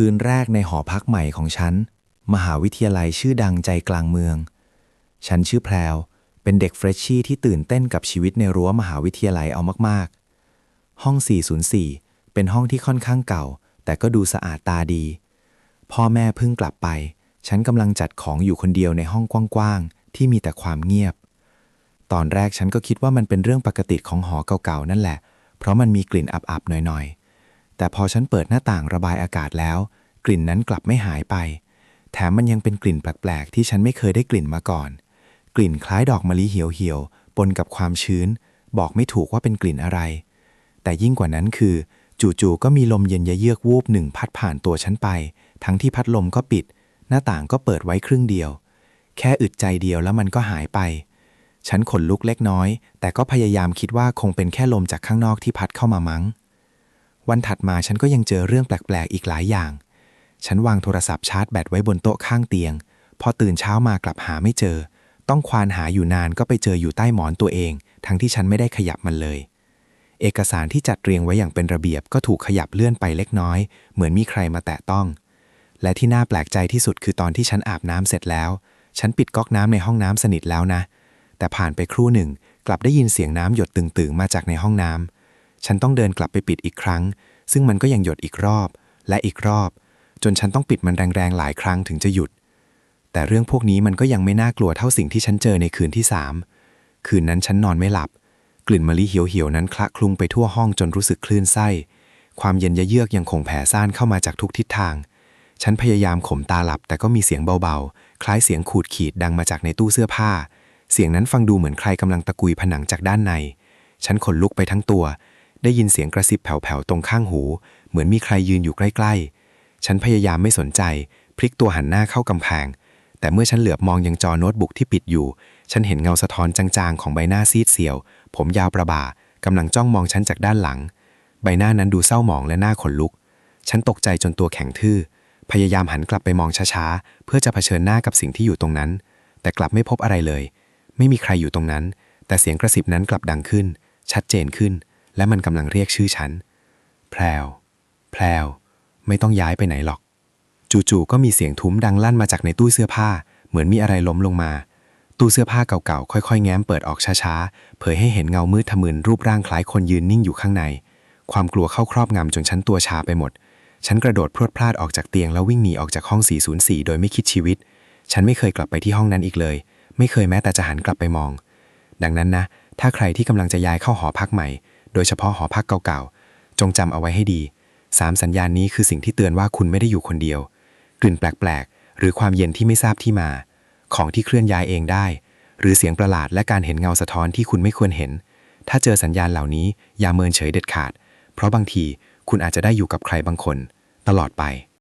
คืนแรกในหอพักใหม่ของฉัน มหาวิทยาลัยชื่อดังใจกลางเมือง ฉันชื่อแพรว เป็นเด็กเฟรชชี่ที่ตื่นเต้นกับชีวิตในรั้วมหาวิทยาลัยเอามาก ๆ ห้อง 404 เป็นห้องที่ค่อนข้างเก่า แต่ก็ดูสะอาดตาดี พ่อแม่เพิ่งกลับไป ฉันกำลังจัดของอยู่คนเดียวในห้องกว้าง ๆ ที่มีแต่ความเงียบ ตอนแรกฉันก็คิดว่ามันเป็นเรื่องปกติของหอเก่า ๆ นั่นแหละ เพราะมันมีกลิ่นอับ ๆ หน่อย ๆ แต่พอฉันเปิดหน้าต่างระบายอากาศแล้ว กลิ่นนั้นกลับไม่หายไป แถมมันยังเป็นกลิ่นแปลกๆ ที่ฉันไม่เคยได้กลิ่นมาก่อน กลิ่นคล้ายดอกมะลิเหี่ยวๆปนกับความชื้น บอกไม่ถูกว่าเป็นกลิ่นอะไร แต่ยิ่งกว่านั้นคือ จู่ๆก็มีลมเย็นเยือกวูบหนึ่งพัดผ่านตัวฉันไป ทั้งที่พัดลมก็ปิด หน้าต่างก็เปิดไว้ครึ่งเดียว แค่อึดใจเดียวแล้วมันก็หายไป ฉันขนลุกเล็กน้อย แต่ก็พยายามคิดว่าคงเป็นแค่ลมจากข้างนอกที่พัดเข้ามามั้ง วันถัดมาฉันก็ยังเจอเรื่องแปลกๆ อีกหลายอย่าง ฉันวางโทรศัพท์ชาร์จแบตไว้บนโต๊ะข้างเตียง พอตื่นเช้ามากลับหาไม่เจอ ต้องควานหาอยู่นานก็ไปเจออยู่ใต้หมอนตัวเอง ทั้งที่ฉันไม่ได้ขยับมันเลย เอกสารที่จัดเรียงไว้อย่างเป็นระเบียบก็ถูกขยับเลื่อนไปเล็กน้อย เหมือนมีใครมาแตะต้อง และที่น่าแปลกใจที่สุดคือตอนที่ฉันอาบน้ำเสร็จแล้ว ฉันปิดก๊อกน้ำในห้องน้ำสนิทแล้วนะ แต่ผ่านไปครู่หนึ่ง กลับได้ยินเสียงน้ำหยดตึงๆมาจากในห้องน้ำ ฉันต้องเดินกลับไปปิดอีกครั้ง ซึ่งมันก็ยังหยดอีกรอบ และอีกรอบ จนฉันต้องปิดมันแรงๆหลายครั้งถึงจะหยุด แต่เรื่องพวกนี้มันก็ยังไม่น่ากลัวเท่าสิ่งที่ฉันเจอในคืนที่สามคืนนั้นฉันนอนไม่หลับ กลิ่นมะลิเหี่ยวๆนั้นคละคลุ้งไปทั่วห้องจนรู้สึกคลื่นไส้ ความเย็นยะเยือกยังคงแผ่ซ่านเข้ามาจากทุกทิศทาง ฉันพยายามข่มตาหลับ แต่ก็มีเสียงเบาๆ คล้ายเสียงขูดขีดดังมาจากในตู้เสื้อผ้า เสียงนั้นฟังดูเหมือนใครกำลังตะกุยผนังจากด้านใน ฉันขนลุกไปทั้งตัว ได้ยินเสียงกระซิบแผ่วๆตรงข้างหู เหมือนมีใครยืนอยู่ใกล้ ๆ ฉันพยายามไม่สนใจ พลิกตัวหันหน้าเข้ากำแพง แต่เมื่อฉันเหลือบมองยังจอโน้ตบุ๊กที่ปิดอยู่ ฉันเห็นเงาสะท้อนจางๆ ของใบหน้าซีดเซียว ผมยาวประบ่ากำลังจ้องมองฉันจากด้านหลัง ใบหน้านั้นดูเศร้าหมองและหน้าขนลุก ฉันตกใจจนตัวแข็งทื่อ พยายามหันกลับไปมองช้าๆ เพื่อจะเผชิญหน้ากับสิ่งที่อยู่ตรงนั้น แต่กลับไม่พบอะไรเลย ไม่มีใครอยู่ตรงนั้น แต่เสียงกระซิบนั้นกลับดังขึ้น ชัดเจนขึ้น และมันกำลังเรียกชื่อฉัน แพรว แพรว ไม่ต้องย้ายไปไหนหรอก จู่ๆก็มีเสียงทุ้มดังลั่นมาจากในตู้เสื้อผ้า เหมือนมีอะไรล้มลงมา ตู้เสื้อผ้าเก่าๆ ค่อยๆ แง้มเปิดออกช้าๆ เผยให้เห็นเงามืดทะมึนรูปร่างคล้ายคนยืนนิ่งอยู่ข้างใน ความกลัวเข้าครอบงำจนฉันตัวชาไปหมด ฉันกระโดดพรวดพลาดออกจากเตียงแล้ววิ่งหนีออกจากห้อง 404 โดยไม่คิดชีวิต ฉันไม่เคยกลับไปที่ห้องนั้นอีกเลย ไม่เคยแม้แต่จะหันกลับไปมอง ดังนั้นนะ ถ้าใครที่กำลังจะย้ายเข้าหอพักใหม่ โดยเฉพาะหอพักเก่าๆ จงจำเอาไว้ให้ดี สามสัญญาณนี้คือสิ่งที่เตือนว่าคุณไม่ได้อยู่คนเดียว กลิ่นแปลกๆ หรือความเย็นที่ไม่ทราบที่มา ของที่เคลื่อนย้ายเองได้ หรือเสียงประหลาดและการเห็นเงาสะท้อนที่คุณไม่ควรเห็น ถ้าเจอสัญญาณเหล่านี้อย่าเมินเฉยเด็ดขาด เพราะบางทีคุณอาจจะได้อยู่กับใครบางคน ตลอดไป